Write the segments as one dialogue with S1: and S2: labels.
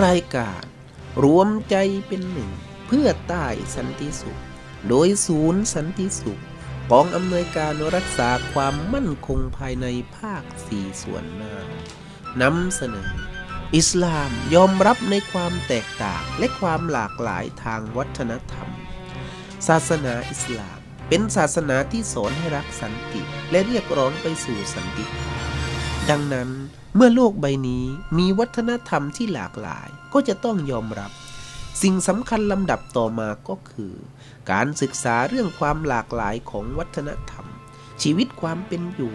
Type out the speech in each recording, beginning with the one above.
S1: รายการ รวมใจเป็นหนึ่ง เพื่อใต้สันติสุข โดยศูนย์สันติสุขกองอำนวยการรักษาความมั่นคงภายในภาคสี่ส่วนหน้านำเสนอ อิสลามยอมรับในความแตกต่างและความหลากหลายทางวัฒนธรรม ศาสนาอิสลามเป็นศาสนาที่สอนให้รักสันติ และเรียกร้องไปสู่สันติภาพ ดังนั้นเมื่อโลกใบนี้มีวัฒนธรรมที่หลากหลายก็จะต้องยอมรับ สิ่งสำคัญลำดับต่อมาก็คือ การศึกษาเรื่องความหลากหลายของวัฒนธรรม ชีวิตความเป็นอยู่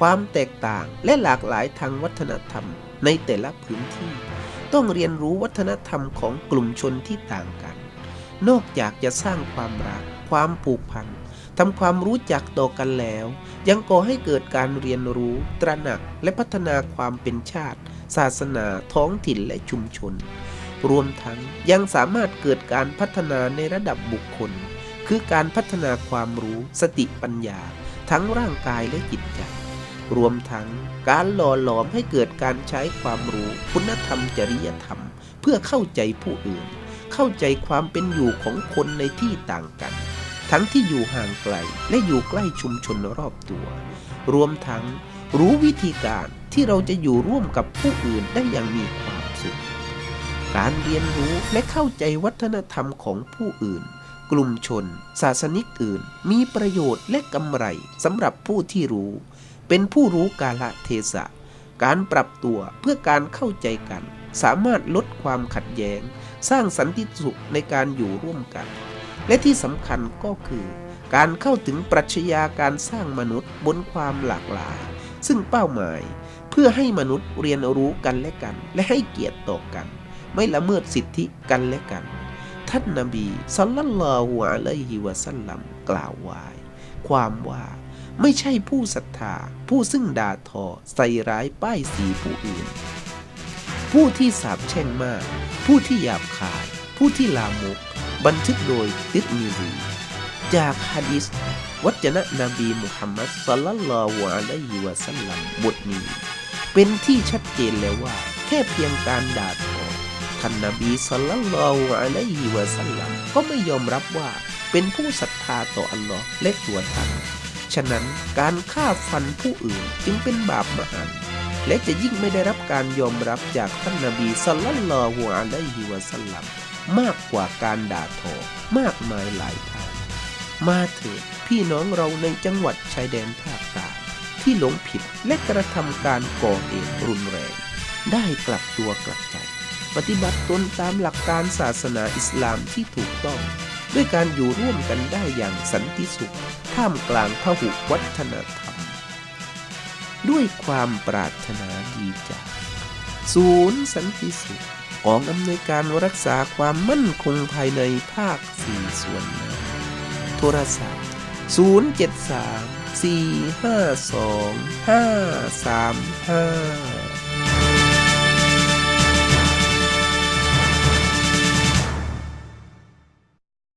S1: ความแตกต่างและหลากหลายทางวัฒนธรรมในแต่ละพื้นที่ ต้องเรียนรู้วัฒนธรรมของกลุ่มชนที่ต่างกัน นอกจากจะสร้างความรัก ความผูกพัน ทำความรู้จักต่อกันแล้ว ยังก่อให้เกิดการเรียนรู้ ตระหนักและพัฒนาความเป็นชาติ ศาสนาท้องถิ่นและชุมชน รวมทั้งยังสามารถเกิดการพัฒนาในระดับบุคคล คือการพัฒนาความรู้สติปัญญา ทั้งร่างกายและจิตใจรวมทั้งการหล่อหลอมให้เกิดการใช้ความรู้คุณธรรมจริยธรรม เพื่อเข้าใจผู้อื่น เข้าใจความเป็นอยู่ของคนในที่ต่างกัน ทั้งที่อยู่ห่างไกลและอยู่ใกล้ชุมชนรอบตัว รวมทั้งรู้วิธีการที่เราจะอยู่ร่วมกับผู้อื่นได้อย่างมีความสุข การเรียนรู้และเข้าใจวัฒนธรรมของผู้อื่น กลุ่มชน ศาสนิกอื่น มีประโยชน์และกำไรสำหรับผู้ที่รู้ เป็นผู้รู้กาลเทศะ การปรับตัวเพื่อการเข้าใจกัน สามารถลดความขัดแย้ง สร้างสันติสุขในการอยู่ร่วมกัน และที่สำคัญก็คือ การเข้าถึงปรัชญาการสร้างมนุษย์บนความหลากหลาย ซึ่งเป้าหมายเพื่อให้มนุษย์เรียนรู้กันและกัน และให้เกียรติต่อกัน ไม่ละเมิดสิทธิกันและกัน ท่านนบีสัลลัลลอฮุอะลัยฮิวะสัลลัมกล่าวไว้ความว่าไม่ใช่ผู้ศรัทธา ผู้ซึ่งด่าทอใส่ร้ายป้ายสีผู้อื่น ผู้ที่สาบแช่งมาก ผู้ที่หยาบคาย ผู้ที่ลามก บันทึกโดยติดมีรีจากฮะดิษวัจนะนบีมุฮัมมัดสัลลัลลอฮุอะลัยฮิวะสัลลัมบทนี้ เป็นที่ชัดเจนแล้วว่า แค่เพียงการด่าทอท่านนบีสัลลัลลอฮุอะลัยฮิวะสัลลัมก็ไม่ยอมรับว่าเป็นผู้ศรัทธาต่ออัลลอฮ์และตัวท่านฉะนั้นการฆ่าฟันผู้อื่นจึงเป็นบาปมหันต์และจะยิ่งไม่ได้รับการยอมรับจากท่านนบีสัลลัลลอฮุอะลัยฮิวะสัลลัม มากกว่าการด่าทอมากมายหลายท่ามาเถิดพี่น้องเราในจังหวัดชายแดนภาคใต้ที่หลงผิดและกระทำการก่อเหตุรุนแรง ได้กลับตัวกลับใจ ปฏิบัติตนตามหลักการศาสนาอิสลามที่ถูกต้อง ด้วยการอยู่ร่วมกันได้อย่างสันติสุข ท่ามกลางพหุวัฒนธรรม ด้วยความปรารถนาดีจากศูนย์สันติสุข องอำนวยการรักษาความมั่นคงภายในภาคสี่ส่วนหน้าโทรศัพท์ 073 452 535